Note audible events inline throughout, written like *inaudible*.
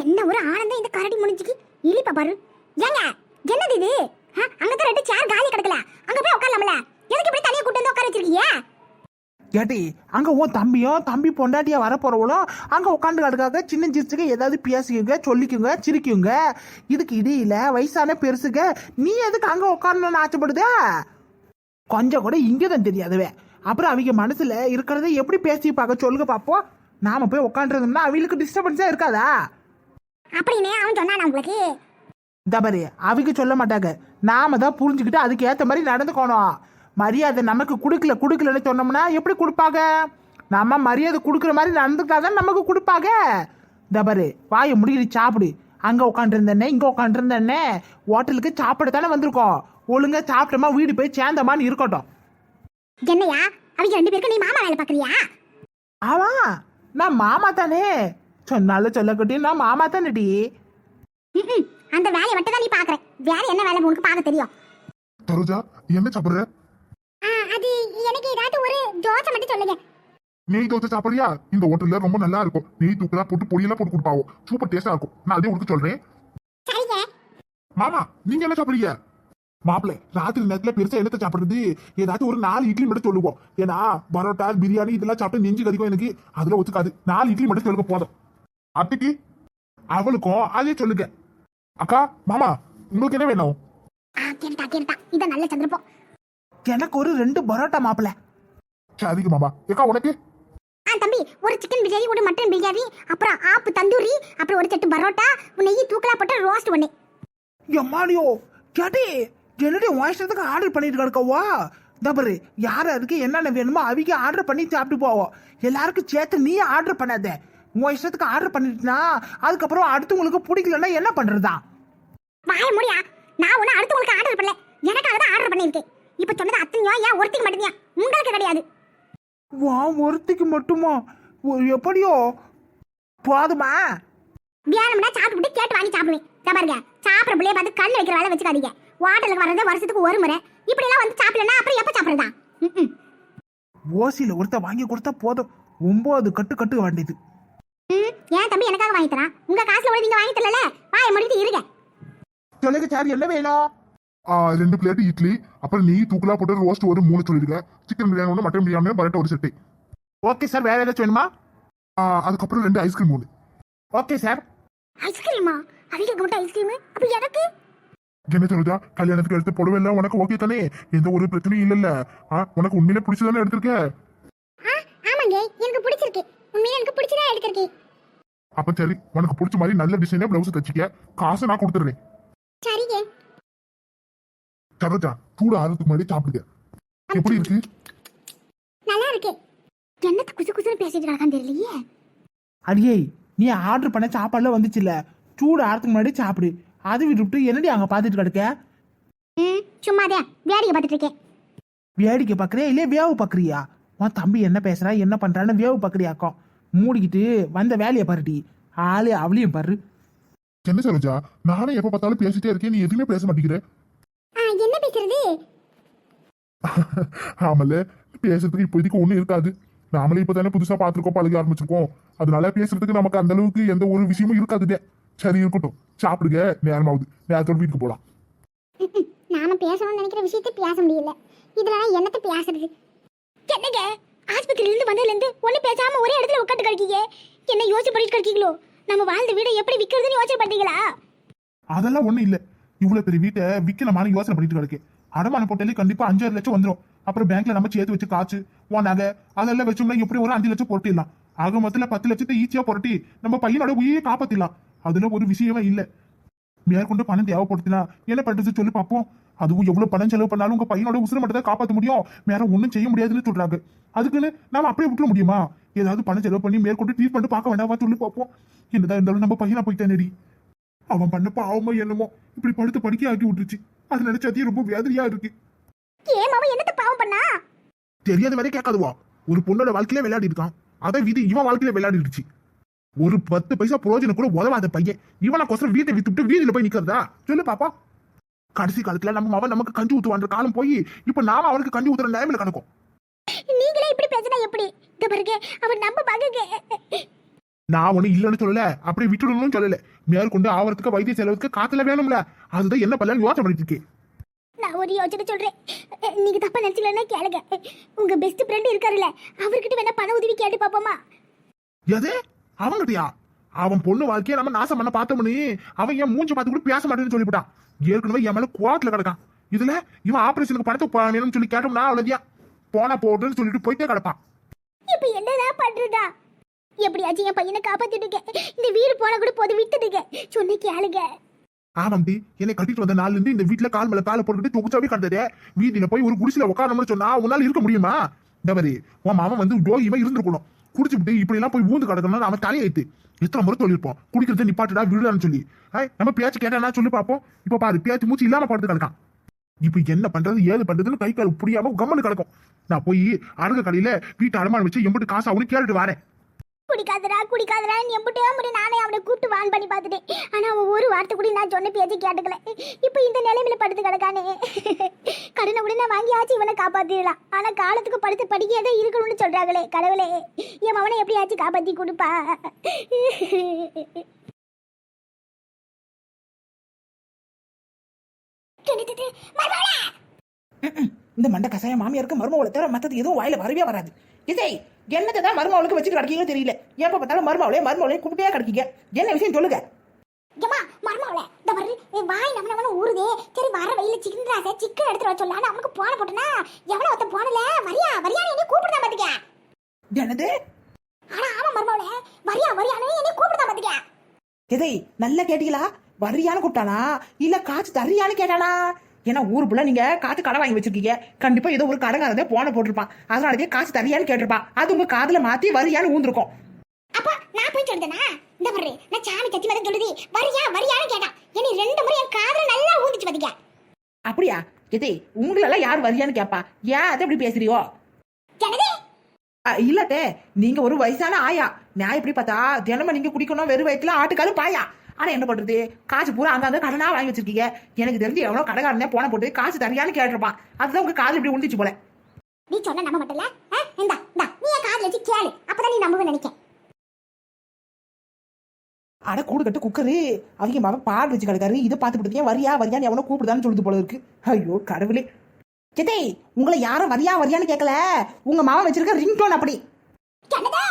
என்ன ஒரு ஆனந்தம் இந்த கரடி முடிஞ்சுக்கு இழிப்பா பாரு. ஏங்க என்னது இது? அங்கதான் ரெண்டு சேர் காலி கிடக்கல. அங்க போய் உட்காரலாம்ல. எதுக்கு இப்படி தனியா கூட்டு வந்து உட்கார வச்சிருக்கீங்க? ஏட்டி அங்க உன் தம்பியும் தம்பி பொண்டாட்டியா வர போறவளோ அங்க உட்காந்து கிடக்காக சின்ன சிரிச்சுக்க ஏதாவது பேசிக்குங்க சொல்லிக்குங்க சிரிக்குங்க. இதுக்கு இடையில வயசான பெருசுங்க நீ எதுக்கு அங்க உட்காரணும்னு ஆசைப்படுத? கொஞ்சம் கூட இங்கே தான் தெரியாதுவே. அப்புறம் அவங்க மனசுல இருக்கிறத எப்படி பேசி பார்க்க சொல்லுங்க பார்ப்போம் நாம போய் உட்காந்துருந்தோம்னா அவங்களுக்கு டிஸ்டர்பன்ஸா இருக்காதா? அப்படின்னு அவன் சொன்னானா உங்களுக்கு? இந்த பாரு அவங்க சொல்ல மாட்டாங்க. நாம தான் புரிஞ்சுக்கிட்டு அதுக்கு ஏத்த மாதிரி நடந்துக்கணும். மரியாதை நமக்கு கொடுக்கல கொடுக்கலன்னு சொன்னோம்னா எப்படி கொடுப்பாங்க? நம்ம மரியாதை கொடுக்குற மாதிரி நடந்துக்கிட்டாதான் நமக்கு கொடுப்பாங்க. இந்த பாரு வாயை முடிக்கிட்டு சாப்பிடு. அங்க உட்காந்துருந்தேனே இங்க உட்காந்துருந்தேனே ஹோட்டலுக்கு சாப்பிட தானே வந்திருக்கோம். ஒழுங்கா சாப்பிட்டோமா வீடு போய் சேர்ந்தமான்னு இருக்கட்டும். என்னையா? அவங்க ரெண்டு பேருக்கு நீ மாமா வேலை பாக்குறியா ஆமா நான் மாமா தானே. சொன்னாலும் சொல்லக்கட்டி நான் மாமா தானேடி. அந்த வேலையை மட்டும் தான் நீ பாக்குற வேற என்ன வேலை உனக்கு பார்க்க தெரியும்? சரோஜா என்ன சாப்பிடுற? ஆ, அது எனக்கு ஏதாவது ஒரு தோசை மட்டும் சொல்லுங்க. நெய் தோசை சாப்பிடுறியா? இந்த ஹோட்டல்ல ரொம்ப நல்லா இருக்கும். நெய் தூக்கலா போட்டு பொடியெல்லாம் போட்டு கொடுப்பாவோ. சூப்பர் டேஸ்டா இருக்கும். நான் அதே உனக்கு சொல்றேன். சரிங்க. மாமா நீங்க என்ன சாப்பிடுறீங்க? மாப்பிள்ளை ராத்திரி நேரத்துல பெருசா என்னத்த சாப்பிடுறது? ஏதாச்சும் ஒரு நாலு இட்லி மட்டும் சொல்லுவோம். ஏன்னா பரோட்டா பிரியாணி இதெல்லாம் சாப்பிட்டு நெஞ்சு கறிக்கும் எனக்கு. அதுல ஒத்துக்காது. நாலு இட்லி மட்டும் சொல்லுங்க போதும். அத்தைக்கு அவளுக்கும் அதே சொல்லுங்க. அக்கா மாமா உங்களுக்கு என்ன வேணும்? ஆ கேட்டா கேட்டா இதான் நல்ல சந்திரப்போம் எனக்கு ஒரு ரெண்டு பரோட்டா மாப்பிள்ள. சரிங்க மாமா. ஏக்கா உனக்கு? ஆ தம்பி ஒரு சிக்கன் பிரியாணி ஒரு மட்டன் பிரியாணி அப்புறம் ஆப்பு தந்தூரி அப்புறம் ஒரு செட்டு பரோட்டா நெய் தூக்கலா போட்டு ரோஸ்ட் ஒன்று எம்மாடியோ கேட்டி என்னுடைய வயசத்துக்கு ஆர்டர் பண்ணிட்டு கிடக்கவா? தபரு யார் அதுக்கு என்னென்ன வேணுமோ அவங்க ஆர்டர் பண்ணி சாப்பிட்டு போவோம் எல்லாருக்கும் சேர்த்து நீ ஆர்டர் பண்ணாத. உன் இஷ்டத்துக்கு ஆர்டர் பண்ணிட்டுனா அதுக்கப்புறம் அடுத்தவங்களுக்கு பிடிக்கலன்னா என்ன பண்றதா வாய முடியா. நான் ஒன்றும் அடுத்தவங்களுக்கு ஆர்டர் பண்ணல. எனக்காக தான் ஆர்டர் பண்ணியிருக்கேன் இப்போ சொன்னது அத்தனையோ? ஏன் ஒருத்திக்கு மட்டும்தான் உங்களுக்கு கிடையாது. வா ஒருத்திக்கு மட்டுமா? எப்படியோ? போதுமா? வியாழம்னா சாப்பிட்டு கேட்டு வாங்கி சாப்பிடுவேன். பாருங்க. சாப்பிட்ற பிள்ளைய பார்த்து கண் வைக்கிற வேலை வச்சுக்காதீங்க. ஹோட்டலுக்கு வர்றது வருஷத்துக்கு ஒரு முறை. இப்படி எல்லாம் வந்து சாப்பிடலன்னா அப்புறம் எப்போ சாப்பிடுறதா. ஓசியில ஒருத்த வாங்கி கொடுத்தா போதும். ஒன்பது கட்டு கட்டு வேண்டியது. ஏன் தம்பி எனக்காக வாங்கி தரான் உங்க காசுல கூட நீங்க வாங்கி தரல வாய முடிட்டு இருங்க. சொல்லுங்க சார் என்ன வேணும். ஆ, ரெண்டு பிளேட் இட்லி அப்புறம் நெய் தூக்கலா போட்டு ரோஸ்ட் ஒரு மூணு சொல்லிருக்க சிக்கன் பிரியாணி ஒன்று மட்டன் பிரியாணி பரோட்டா ஒரு செட்டு. ஓகே சார் வேற ஏதாச்சும் வேணுமா? ஆ, அதுக்கப்புறம் ரெண்டு ஐஸ்கிரீம் ஒன்று ஓகே சார் ஐஸ்கிரீமா அவங்களுக்கு மட்டும் ஐஸ்கிரீம் அப்ப எனக்கு? என்ன சொல்லுதா? கல்யாணத்துக்கு எடுத்து புடவை எல்லாம் உனக்கு ஓகே தானே? எந்த ஒரு பிரச்சனையும் இல்லைல்ல. ஆ, உனக்கு உண்மையிலே பிடிச்சதானே எடுத்திருக்க ஆ ஆமாங்க எனக்கு பிடிச்சிருக்கு உண்மையிலே எனக்கு பிடிச்சதா எடுத்திருக்கேன் அப்ப சரி உனக்கு பிடிச்ச மாதிரி நல்ல டிசைனா பிளவுஸ் தச்சுக்க காசை நான் கொடுத்துறேன் சரிங்க. சரோஜா சூடு ஆறதுக்கு முன்னாடி சாப்பிடுங்க. எப்படி இருக்கு? நல்லா இருக்கு. என்னத்த குசு குசுன்னு பேசிட்டு இருக்கான்னு தெரியலையே. அடியே நீ ஆர்டர் பண்ண சாப்பாடுலாம் வந்துச்சுல்ல. சூடு ஆறதுக்கு முன்னாடி சாப்பிடு. அது விட்டுவிட்டு என்னடி அங்க பார்த்துட்டு கிடக்க? ம் சும்மாதே. வேடிக்கை பார்த்துட்டு இருக்கேன். வேடிக்கை பார்க்கறியா இல்லையா வேவு பார்க்கறியா? உன் தம்பி என்ன பேசுறா என்ன பண்றான்னு வேவு பார்க்கறியாக்கோ மூடிக்கிட்டு வந்த வேலையை பாருடி ஆளு அவளையும் பாரு. என்ன சரோஜா? நானே எப்ப பார்த்தாலும் பேசிட்டே இருக்கேன். நீ எதுவுமே பேச மாட்டேங்கிற. ஆ என்ன பேசுறது? *laughs* ஆமல பேசுறதுக்கு இப்போதைக்கு ஒண்ணும் இருக்காது. நாமளே இப்ப தானே புதுசா பாத்துருக்கோம் பழக ஆரம்பிச்சிருக்கோம். அதனால பேசுறதுக்கு நமக்கு அந்த அளவுக்கு எந்த ஒரு விஷயமும் இருக்காதுதே சரி இருக்கட்டும். சாப்பிடுங்க. நேரமாகுது. நேரத்தோட வீட்டுக்கு போலாம். *laughs* நாம பேசணும்னு நினைக்கிற விஷயத்த பேச முடியல. இதுல என்னத்த பேசுறது? என்னங்க? ஆஸ்பத்திரியில இருந்து வந்ததுல இருந்து ஒண்ணு பேசாம ஒரே இடத்துல உட்காந்து கிடக்கீங்க என்ன யோசிச்சு பண்ணிட்டு கிடக்கீங்களோ நம்ம வாழ்ந்த வீடை எப்படி விக்கிறதுன்னு யோசனை பண்ணீங்களா அதெல்லாம் ஒண்ணும் இல்ல. இவ்வளவு பெரிய வீட்டை விக்கலாமான்னு யோசனை பண்ணிட்டு கிடக்கு. அடமான போட்டாலே கண்டிப்பா அஞ்சாறு லட்சம் வந்துடும் அப்புறம் பேங்க்ல நம்ம சேர்த்து வச்சு காசு உன் நகை அதெல்லாம் வச்சோம்னா எப்படி ஒரு அஞ்சு லட்சம் புரட்டிடலாம்? ஆக மொத்தத்துல பத்து லட்சத்தை ஈஸியா புரட்டி நம்ம பையனோட உயிரை காப்பாத்திடலாம். அதுல ஒரு விஷயமே இல்லை. மேற்கொண்டு பணம் தேவைப்படுத்தினா என்ன பண்றது சொல்லி பார்ப்போம். அதுவும் எவ்வளவு பணம் செலவு பண்ணாலும் உங்க பையனோட உசுரை மட்டும் தான் காப்பாற்ற முடியும். வேற ஒண்ணும் செய்ய முடியாதுன்னு சொல்றாங்க. அதுக்குன்னு நாம அப்படியே விட்டுற முடியுமா? ஏதாவது பணம் செலவு பண்ணி மேற்கொண்டு ட்ரீட்மெண்ட் பார்க்க வேண்டாமா சொல்லி பார்ப்போம். என்னதான் இருந்தாலும் நம்ம பையனா போயிட்டானேடி. அவன் பண்ண பாவமோ என்னமோ இப்படி படுத்து படிக்க ஆக்கி விட்டுருச்சு. அது நினைச்சாதே ரொம்ப வேதனையா இருக்கு. தெரியாத வரை கேட்காதுவா. ஒரு பொண்ணோட வாழ்க்கையில விளையாடி இருக்கான் அதை விதி இவன் வாழ்க்கையில விளையாடிடுச்சு ஒரு பத்து பைசா பிரயோஜனம் கூட உதவாத பையன். இவனை கொசரம் வீட்டை வித்துட்டு வீதியில போய் நிக்கிறதா? சொல்லு பாப்பா. கடைசி காலத்துல நம்ம அவன் நமக்கு கஞ்சி ஊத்துவான்ற காலம் போய் இப்ப நாம அவனுக்கு கஞ்சி ஊத்துற நிலைமையில கணக்கும். நீங்களே இப்படி பேசினா எப்படி? இந்த பாருங்க அவன் நம்ம பாக்குங்க நான் ஒண்ணு இல்லைன்னு சொல்லல அப்படியே விட்டுடணும்னு சொல்லல. மேற்கொண்டு ஆவறதுக்கு வைத்திய செலவுக்கு காத்துல வேணும்ல. அதுதான் என்ன பண்ணலாம்னு யோசனை பண்ணிட்டு இருக்கேன். நான் ஒரு யோசனை சொல்றேன். நீங்க தப்பா நினைச்சுக்கலன்னா கேளுங்க. உங்க பெஸ்ட் ஃப்ரெண்ட் இருக்காருல்ல அவர்கிட்ட வேணா பண உதவி கேட்டு பாப்போமா? எது? அவங்கிட்டயா அவன் பொண்ணு வாழ்க்கையை நம்ம நாசம் பண்ண பார்த்தோம்னு அவன் என் மூஞ்சி பார்த்து கூட பேச மாட்டேன்னு சொல்லிவிட்டான் ஏற்கனவே என் மேல கோவத்துல கிடக்கான். இதுல இவன் ஆபரேஷனுக்கு பணத்தை ப- வேணும்னு சொல்லி கேட்டோம்னா அவ்வளோதியா போனா போட்டுன்னு சொல்லிட்டு போயிட்டே கிடப்பான். இப்ப என்னதான் பண்றதா? எப்படியாச்சும் என் பையனை காப்பாத்திட்டுங்க இந்த வீடு போன கூட போது விட்டுடுங்க சொன்ன கேளுங்க. ஆமாம்டி என்னை கட்டிட்டு வந்த நாள்ல இருந்து இந்த வீட்டுல கால் மேல காலை போட்டுக்கிட்டு தொகுச்சாவே கண்டதே வீதியில போய் ஒரு குடிசையில உட்காரணும்னு சொன்னா உன்னால இருக்க முடியுமா? இந்த மாதிரி உன் மாமன் வந்து டோகியமா இருந்திருக்கணும். குடிச்சுட்டு இப்படி எல்லாம் போய் ஊந்து கிடக்கணும் அவன் தலையாயிட்டு எத்தனை முறை சொல்லியிருப்போம் குடிக்கிறத நிப்பாட்டுடா விடுடான்னு சொல்லி. ஆய் நம்ம பேச்சு கேட்டா சொல்லி பார்ப்போம் இப்போ பாரு பேச்சு மூச்சு இல்லாம படுத்து கிடக்கான். இப்போ என்ன பண்றது ஏது பண்றதுன்னு கை கால் புரியாம கம்மனு கிடக்கும். நான் போய் அழகு கடையில வீட்டு அடமானம் வச்சு எம்பிட்டு காசு அவனு கேட்டுட்டு வரேன். குடிக்காதடா குடிக்காதடான்னு எம்பிட்டே முடி நானே அவனை கூப்பிட்டு வான் பண்ணி பார்த்துட்டேன். ஆனா அவன் ஒரு வார்த்தை கூட நான் சொன்ன பேச்சு கேட்டுக்கல. இப்போ இந்த நிலைமையில படுத்து கிடக்கானே. கடனை உடனே வாங்கியாச்சு இவனை காப்பாத்திடலாம். ஆனா காலத்துக்கு படுத்து படிக்கே தான் இருக்கணும்னு சொல்றாங்களே கடவுளே. என் அவனை எப்படியாச்சும் காப்பாத்தி கொடுப்பா. என்னது? இந்த மண்டை கசாயம் மாமியாருக்கு மருமகளை தவிர மற்றது எதுவும் வாயில வரவே வராது. இதை என்னத்தை தான் மருமகளுக்கு வச்சுட்டு கிடக்கீங்கன்னு தெரியல. எப்ப பார்த்தாலும் மருமகளே மருமகளே கூப்பிட்டே கிடக்கீங்க. என்ன விஷயம் சொல்லுங்க? ஏம்மா மருமகளே இந்த என் வாய் நம்ம நம்ம ஊறுதே. சரி வர வெயில சிக்கன் ராச சிக்கன் வர சொல்லலான்னு அவனுக்கு போன போட்டனா எவனோ ஒருத்த போனல? வரியா வரியான்னு என்னை கூப்பிடுதா பாத்துக்க என்னது? ஆனா ஆமா மருமகளே வரியா வரியான்னு என்னை கூப்பிடுதா பாத்துக்க இதை நல்லா கேட்டீங்களா? வர்றியான்னு கூப்பிட்டானா? இல்ல காசு தர்றியான்னு கேட்டானா? ஏன்னா ஊருக்குள்ள நீங்க காத்து கடை வாங்கி வச்சிருக்கீங்க. கண்டிப்பா ஏதோ ஒரு கடைக்காரதே போன போட்டிருப்பான். அதனாலதே காசு தர்றியான்னு கேட்டிருப்பான். அது உங்க காதுல மாத்தி வரியான்னு ஊந்திருக்கும். அப்ப நான் போய் சொல்லிட்டேனா இந்த வர்ற நான் சாமி சத்தி மதம் சொல்லுது. வரியா வரியான்னு கேட்டான். என்னை ரெண்டு முறை என் காதுல நல்லா ஊந்துச்சு பாத்துக்க அப்படியா? எதே உங்களெல்லாம் யார் வரியான்னு கேப்பா? ஏன் அதை எப்படி பேசுறியோ? இல்லத்தே நீங்க ஒரு வயசான ஆயா. நான் எப்படி பார்த்தா தினமும் நீங்க குடிக்கணும் வெறும் வயிற்றுல ஆட்டுக்காலும் பாயா. ஆனா என்ன பண்றது? காசு பூரா அங்கங்க கடனா வாங்கி வச்சிருக்கீங்க. எனக்கு தெரிஞ்சு எவ்வளவு கடைக்காரனே போன போட்டு காசு தரியான்னு கேட்டிருப்பான் அதுதான் உங்க காது இப்படி உண்டிச்சு போல. நீ சொன்ன நம்ப மாட்டல இந்தா இந்தா நீ காதுல வச்சு கேளு. அப்பதான் நீ நம்புவ நினைக்க அட கூடு கட்டு குக்கரு. அவங்க மகன் பாடு வச்சு கிடக்காரு இதை பார்த்து ஏன் வரியா வரியான்னு எவனோ கூப்பிடுதான்னு சொல்லுது போல இருக்கு. ஐயோ கடவுளே. சித்தை உங்களை யாரும் வரியா வரியான்னு கேட்கல உங்க மாமன் வச்சிருக்க ரிங்டோன் அப்படி. என்னது?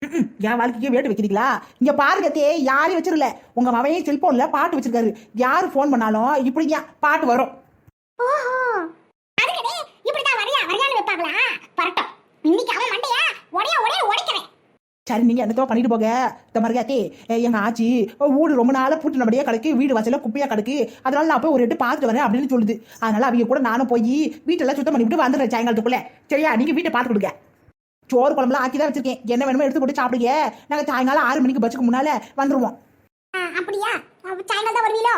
*clears throat* என் வாழ்க்கைக்கே வேட்டு வைக்கிறீங்களா? இங்க பாருங்க தே யாரையும் வச்சிரல. உங்க மவையே செல்போன்ல பாட்டு வச்சிருக்காரு. யாரு ஃபோன் பண்ணாலும் இப்படிங்க பாட்டு வரும்? சரி நீங்க என்னத்தோ பண்ணிட்டு போக இந்த மாதிரி தே எங்க ஆச்சி வீடு ரொம்ப நாளா பூட்டு நம்மடியே கிடக்கு வீடு வாசல்ல குப்பையா கிடக்கு. அதனால நான் போய் ஒரு எட்டு பார்த்துட்டு வரேன் அப்படின்னு சொல்லுது. அதனால அவங்க கூட நானும் போய் வீட்டெல்லாம் சுத்தம் பண்ணிவிட்டு வந்துடுறேன் சாயங்காலத்துக்குள்ள. சரியா நீங்க வீட்டை பார்த்து கொடுங்க. சோறு குழம்புலாம் ஆக்கி தான் வச்சிருக்கேன். என்ன வேணுமோ எடுத்து போட்டு சாப்பிடுங்க நாங்க சாயங்காலம் ஆறு மணிக்கு பஸ்ஸுக்கு முன்னால வந்துருவோம். அப்படியா? சாயங்காலம் தான் வருவீங்களோ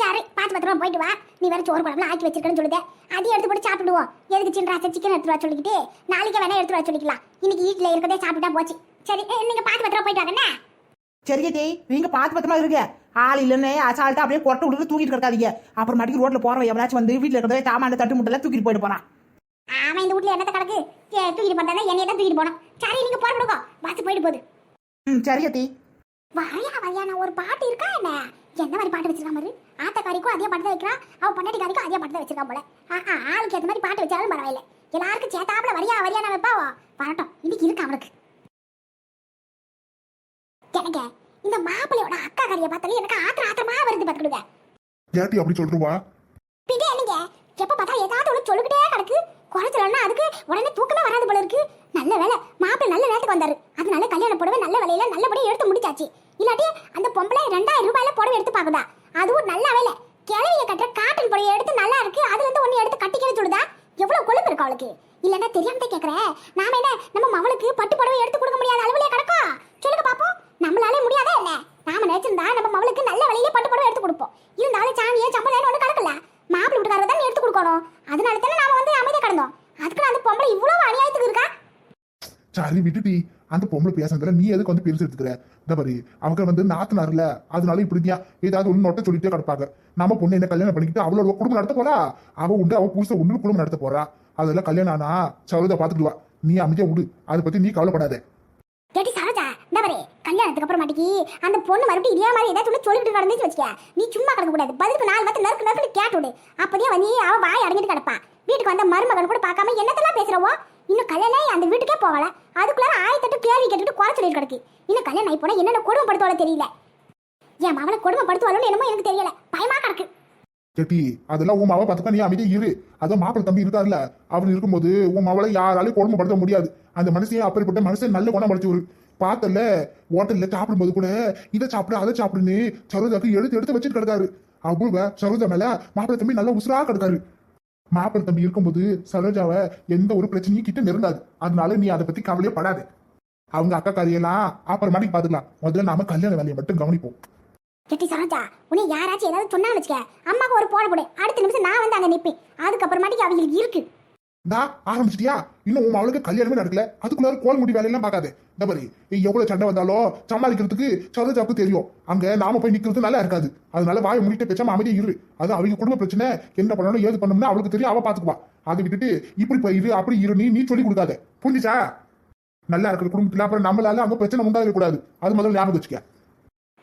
சரி பார்த்து பத்திரமா போயிட்டு வா. நீ வேற சோறு குழம்புலாம் ஆக்கி வச்சிருக்கேன்னு சொல்லுதே. அதையும் எடுத்து போட்டு சாப்பிடுவோம் எதுக்கு சின்ன சிக்கன் எடுத்து வர சொல்லிக்கிட்டு? நாளைக்கு வேணா எடுத்து வர சொல்லிக்கலாம். இன்னைக்கு வீட்டில் இருக்கதே சாப்பிட்டா போச்சு. சரி நீங்க பார்த்து பத்திரமா போயிட்டு வாங்கண்ணா சரிங்க தேய் நீங்க பார்த்து பத்திரமா இருங்க. ஆள் இல்லைன்னு அசால்ட்டா அப்படியே கொட்டை விட்டு தூங்கிட்டு கிடக்காதீங்க. அப்புறம் மடிக்கு ரோட்ல போறவன் எவனாச்சும் வந்து வீட்டுல இருக்கிறத சாமான தட்டு முட்டெல்லாம் தூக்கிட்டு போயிட்டு போறான். ஆமா இந்த வீட்ல என்னத்த கிடக்கு ஏ, தூக்கிட்டு போறதா என்னைய தான் தூக்கிட்டு போனோம் சரி நீங்க போறப்படுங்க பஸ் போயிட்டு போகுது. ம் சரிங்க தேய் வரையா வரையா நான் ஒரு பாட்டு இருக்கா என்ன? எந்த மாதிரி பாட்டு வச்சிருக்கா மாதிரி ஆத்தக்காரிக்கும் அதே பாட்டு தான் வைக்கிறா அவ பொண்டாட்டிக்காரிக்கும் அதே பாட்டு தான் வச்சிருக்கா போல. ஆ, ஆ, ஆளுக்கு ஏத்த மாதிரி பாட்டு வச்சாலும் பரவாயில்ல. எல்லாருக்கும் சேத்தாப்புல வரியா வரியா நான் வைப்பா? வரட்டும். இன்னைக்கு இருக்கு அவனுக்கு? எனக்கு இந்த மாப்பிள்ளையோட அக்கா காரிய பார்த்தாலே எனக்கு ஆத்திர ஆத்திரமா வருது பார்த்துடுங்க ஏட்டி அப்படி சொல்றவா? பின்ன என்னங்க எப்ப பார்த்தா ஏதாவது ஒன்று சொல்லிக்கிட்டே கிடக்கு. குறைச்சலன்னா அதுக்கு உடனே தூக்கமே வராது போல இருக்கு. நல்ல வேலை மாப்பிள்ளை நல்ல நேரத்துக்கு வந்தாரு. அதனால கல்யாண புடவை நல்ல விலையில நல்லபடியா எடுத்து முடிச்சாச்சு. இல்லாட்டி அந்த பொம்பளை ரெண்டாயிரம் ரூபாயில புடவை எடுத்து பார்க்குதா? அதுவும் நல்ல வேலை கிழவிய கட்டுற காட்டன் புடவை எடுத்து நல்லா இருக்கு. அதுல இருந்து ஒண்ணு எடுத்து கட்டிக்கன்னு சொல்லுதா? எவ்வளவு கொழுப்பு இருக்கும் அவளுக்கு? இல்லன்னா தெரியாம தான் கேக்குறேன் நாம என்ன நம்ம மவளுக்கு பட்டு புடவை எடுத்து கொடுக்க முடியாத அளவுலயே கிடக்கும் சொல்லுங்க பாப்போம். நம்மளாலே முடியாதா என்ன? நாம நினைச்சிருந்தா நம்ம மவளுக்கு நல்ல விலையில பட்டு புடவை எடுத்து கொடுப்போம். இருந்தாலும் சாமியே சம்பளம் ஒண்ணு கிடக்கல மாப்பிள்ளை வீட்டுக்காரர் தான் எடுத்து கொடுக்கணும். அதனால தானே நாம வந்து அமைதியா கிடந்தோம் அதுக்கு அந்த பொம்பளை இவ்வளவு அநியாயத்துக்கு இருக்கா சரி விட்டுட்டி அந்த பொம்பளை பேசுறதுல நீ எதுக்கு வந்து பெருசு எடுத்துக்கிற? இந்த மாதிரி அவங்க வந்து நாத்துனாருல அதனால இப்படியா ஏதாவது ஒண்ணு நொட்ட சொல்லிட்டே கிடப்பாங்க. நம்ம பொண்ணு என்ன கல்யாணம் பண்ணிக்கிட்டு அவளோட குடும்பம் நடத்த போறா? அவ உண்டு அவ புதுசா ஒண்ணு குடும்பம் நடத்த போறா? அதெல்லாம் கல்யாணம் ஆனா சௌரதா பாத்துக்குவா நீ அமைதியா விடு அதை பத்தி நீ கவலைப்படாத. கேட்டி இந்தவரே கல்யாணத்துக்கு அப்புறம் மாட்டிக்கு அந்த பொண்ணு மறுபடியும் இதே மாதிரி ஏதாச்சும் ஒன்று சொல்லிட்டு கிடந்துச்சு வச்சுக்க நீ சும்மா கிடக்க கூடாது. பதிலுக்கு நாலு வார்த்தை நறுக்கு நறுக்கு கேட்டு விடு. அப்போதே வந்து அவ வாய் அடங்கிட்டு கிடப்பா. வீட்டுக்கு வந்த மருமகன் கூட பார்க்காம என்னத்தெல்லாம் பேசுறவோ? இன்னும் கல்யாணம் அந்த வீட்டுக்கே போகல. அதுக்குள்ளார ஆயிரத்தட்டு கேள்வி கேட்டுட்டு குறை சொல்லிட்டு கிடக்கு. இன்னும் கல்யாணம் ஆகி போனா என்னென்ன கொடுமைப்படுத்துவாளோ தெரியல. என் மகனை கொடுமைப்படுத்துவாளோன்னு என்னமோ எனக்கு தெரியல. பயமா கிடக்கு. கேட்டி அதெல்லாம் உன் மாவை பார்த்துக்கா நீ அமைதியே இரு. அதான் மாப்பிள்ளை தம்பி இருக்காருல்ல. அவர் இருக்கும்போது உன் மாவளை யாராலையும் கொடுமைப்படுத்த முடியாது. அந்த மனுஷன் அப்படிப்பட்ட மனுஷன் நல்ல குணம் வளர்ச்சி ஒரு பார்த்தல ஹோட்டல்ல சாப்பிடும்போது கூட இதை சாப்பிடு அதை சாப்பிடுன்னு சரோஜாக்கு எடுத்து எடுத்து வச்சுட்டு கிடக்காரு. அவ்வளவு சரோஜா மேல மாப்பிள்ளை தம்பி நல்லா உசுரா கிடக்காரு. மாப்பிள்ளை தம்பி இருக்கும்போது சரோஜாவை எந்த ஒரு பிரச்சனையும் கிட்ட நெருங்காது. அதனால நீ அதை பத்தி கவலையே படாது. அவங்க அக்கா கதையெல்லாம் அப்புறமாட்டி பாத்துக்கலாம். முதல்ல நாம கல்யாண வேலையை மட்டும் கவனிப்போம். கெட்டி சரோஜா உன்னை யாராச்சும் ஏதாவது சொன்னா வச்சுக்க. அம்மாக்கு ஒரு போட போடு. அடுத்த நிமிஷம் நான் வந்து அங்க நிப்பேன். அதுக்கப்புறமாட்டிக்கு அவங்களுக்கு இருக்கு. நான் ஆரம்பிச்சிட்டியா? இன்னும் உன் அவளுக்கு கல்யாணமே நடக்கல. அதுக்குள்ளார கோல் முடி வேலையெல்லாம் பார்க்காது. இந்த மாதிரி நீ எவ்வளவு சண்டை வந்தாலும் சமாளிக்கிறதுக்கு சரோஜாவுக்கு தெரியும். அங்க நாம போய் நிக்கிறது நல்லா இருக்காது. அதனால வாயை முடிட்டு பேசாம அமைதியே இரு. அது அவங்க குடும்ப பிரச்சனை. என்ன பண்ணணும் ஏது பண்ணணும்னு அவளுக்கு தெரியும். அவ பாத்துக்குவா. அதை விட்டுட்டு இப்படி போய் இரு அப்படி இரு நீ நீ சொல்லி கொடுக்காத. புரிஞ்சுச்சா? நல்லா இருக்கிற குடும்பத்துல அப்புறம் நம்மளால அங்க பிரச்சனை உண்டாக கூடாது. அது முதல்ல ஞாபகம் வச்சுக்க.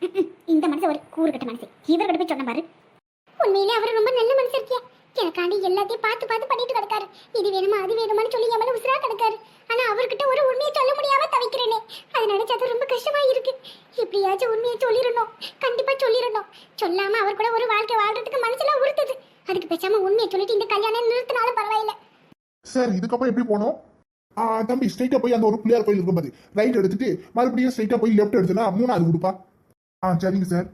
*laughs* இந்த மனசு ஒரு கூறுகட்ட மனசு. இவர்கிட்ட போய் சொன்ன பாரு. உண்மையிலே அவர் ரொம்ப நல்ல மனசு இருக்கியா? எனக்காண்டி எல்லாத்தையும் பார்த்து பார்த்து பண்ணிட்டு கிடக்காரு. இது வேணுமா அது வேணுமான்னு சொல்லி என் உசுரா கிடக்காரு. ஆனா அவர்கிட்ட ஒரு உண்மையை சொல்ல முடியாம தவிக்கிறேனே. அது நினைச்சது ரொம்ப கஷ்டமா இருக்கு. எப்படியாச்சும் உண்மையை சொல்லிடணும். கண்டிப்பா சொல்லிடணும். சொல்லாம அவர் கூட ஒரு வாழ்க்கை வாழ்றதுக்கு மனசுல உறுத்துது. அதுக்கு பேசாம உண்மையை சொல்லிட்டு இந்த கல்யாணம் நிறுத்தினாலும் பரவாயில்ல. சார் இதுக்கப்புறம் எப்படி போனோம் ஆ, தம்பி ஸ்ட்ரைட்டா போய் அந்த ஒரு பிள்ளையார் கோயில் இருக்கும் பாரு. ரைட் எடுத்துட்டு மறுபடியும் ஸ்ட்ரைட்டா போய் லெஃப்ட் எடுத்துனா மூணாவது கொடுப்பா ஆ சரிங்க சார்.